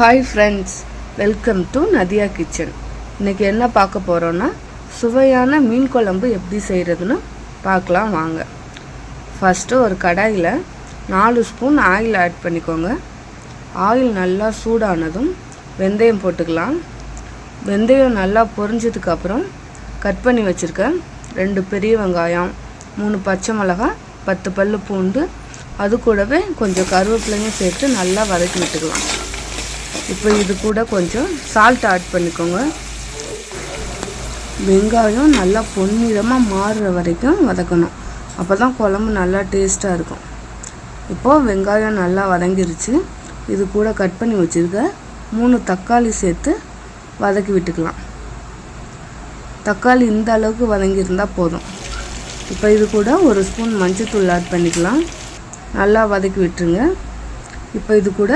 Hi friends welcome to Nadhiya kitchen இன்றைக்கி என்ன பார்க்க போகிறோன்னா சுவையான மீன் குழம்பு எப்படி செய்கிறதுன்னு பார்க்கலாம் வாங்க. ஃபஸ்ட்டு ஒரு கடாயில் நாலு ஸ்பூன் ஆயில் ஆட் பண்ணிக்கோங்க. ஆயில் நல்லா சூடானதும் வெந்தயம் போட்டுக்கலாம். வெந்தயம் நல்லா பொரிஞ்சதுக்கப்புறம் கட் பண்ணி வச்சுருக்க ரெண்டு பெரிய வெங்காயம் மூணு பச்சை மிளகாய் பத்து பல் பூண்டு அது கூடவே கொஞ்சம் கருவேப்பிலையும் சேர்த்து நல்லா வதக்கி விட்டுக்கலாம். இப்போ இது கூட கொஞ்சம் சால்ட் ஆட் பண்ணிக்கோங்க. வெங்காயம் நல்லா பொன்னிறமாக மாறுற வரைக்கும் வதக்கணும். அப்போ தான் குழம்பு நல்லா டேஸ்ட்டாக இருக்கும். இப்போது வெங்காயம் நல்லா வதங்கிருச்சு. இது கூட கட் பண்ணி வச்சுருக்க மூணு தக்காளி சேர்த்து வதக்கி விட்டுக்கலாம். தக்காளி இந்த அளவுக்கு வதங்கியிருந்தால் போதும். இப்போ இது கூட ஒரு ஸ்பூன் மஞ்சத்தூள் ஆட் பண்ணிக்கலாம். நல்லா வதக்கி விட்டுருங்க. இப்போ இது கூட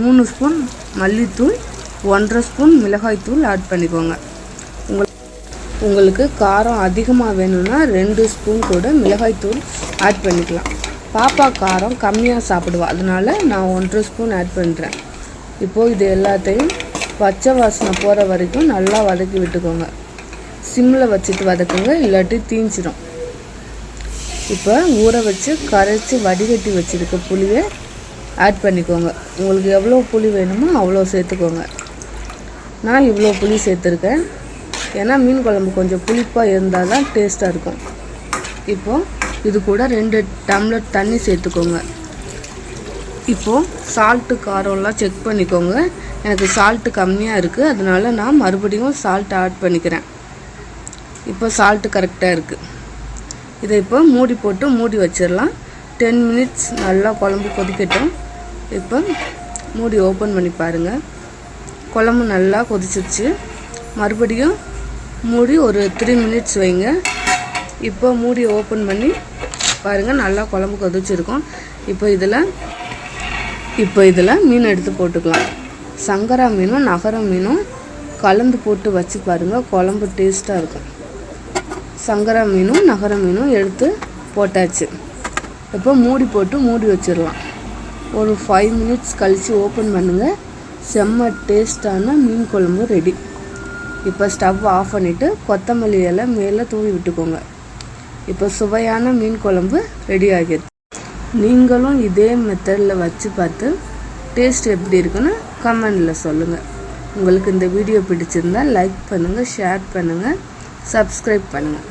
மூணு ஸ்பூன் மல்லித்தூள் ஒன்றரை ஸ்பூன் மிளகாய்த்தூள் ஆட் பண்ணிக்கோங்க. உங்கள் உங்களுக்கு காரம் அதிகமாக வேணும்னா ரெண்டு ஸ்பூன் கூட மிளகாய்த்தூள் ஆட் பண்ணிக்கலாம். பாப்பா காரம் கம்மியாக சாப்பிடுவா அதனால நான் ஒன்றரை ஸ்பூன் ஆட் பண்ணுறேன் இப்போது இது எல்லாத்தையும் பச்சை வாசனை போகிற வரைக்கும் நல்லா வதக்கி விட்டுக்கோங்க. சிம்மில் வச்சுட்டு வதக்குங்க இல்லாட்டி தீஞ்சிடும் இப்போ ஊற வச்சு கரைச்சி வடிகட்டி வச்சுருக்க புளியை ஆட் பண்ணிக்கோங்க. உங்களுக்கு எவ்வளோ புளி வேணுமோ அவ்வளோ சேர்த்துக்கோங்க. நான் இவ்வளோ புளி சேர்த்துருக்கேன். ஏன்னா மீன் குழம்பு கொஞ்சம் புளிப்பாக இருந்தால் தான் டேஸ்ட்டாக இருக்கும். இப்போது இது கூட ரெண்டு டம்ளர் தண்ணி சேர்த்துக்கோங்க. இப்போது சால்ட்டு காரம்லாம் செக் பண்ணிக்கோங்க. எனக்கு சால்ட்டு கம்மியாக இருக்குது அதனால நான் மறுபடியும் சால்ட் ஆட் பண்ணிக்கிறேன். இப்போ சால்ட்டு கரெக்டாக இருக்குது இதை இப்போ மூடி போட்டு மூடி வச்சிடலாம். டென் மினிட்ஸ் நல்லா குழம்பு கொதிக்கட்டும். இப்போ மூடி ஓப்பன் பண்ணி பாருங்கள் குழம்பு நல்லா கொதிச்சிருச்சு. மறுபடியும் மூடி ஒரு த்ரீ மினிட்ஸ் வைங்க. இப்போ மூடி ஓப்பன் பண்ணி பாருங்கள் நல்லா குழம்பு கொதிச்சிருக்கும். இப்போ இதில் இப்போ இதில் மீன் எடுத்து போட்டுக்கலாம். சங்கரா மீனும் நகர மீனும் கலந்து போட்டு வச்சு பாருங்கள் குழம்பு டேஸ்ட்டாக இருக்கும். சங்கரா மீனும் நகர மீனும் எடுத்து போட்டாச்சு. இப்போ மூடி போட்டு மூடி வச்சிடலாம். ஒரு ஃபைவ் மினிட்ஸ் கழித்து ஓப்பன் பண்ணுங்கள் செம்ம டேஸ்டான மீன் குழம்பு ரெடி இப்போ ஸ்டவ் ஆஃப் பண்ணிவிட்டு கொத்தமல்லி இலை மேலே தூவி விட்டுக்கோங்க. இப்போ சுவையான மீன் குழம்பு ரெடி ஆகிடுது நீங்களும் இதே மெத்தடில் வச்சு பார்த்து டேஸ்ட் எப்படி இருக்குன்னு கமெண்டில் சொல்லுங்கள் உங்களுக்கு இந்த வீடியோ பிடிச்சிருந்தா லைக் பண்ணுங்கள் ஷேர் பண்ணுங்கள் சப்ஸ்கிரைப் பண்ணுங்கள்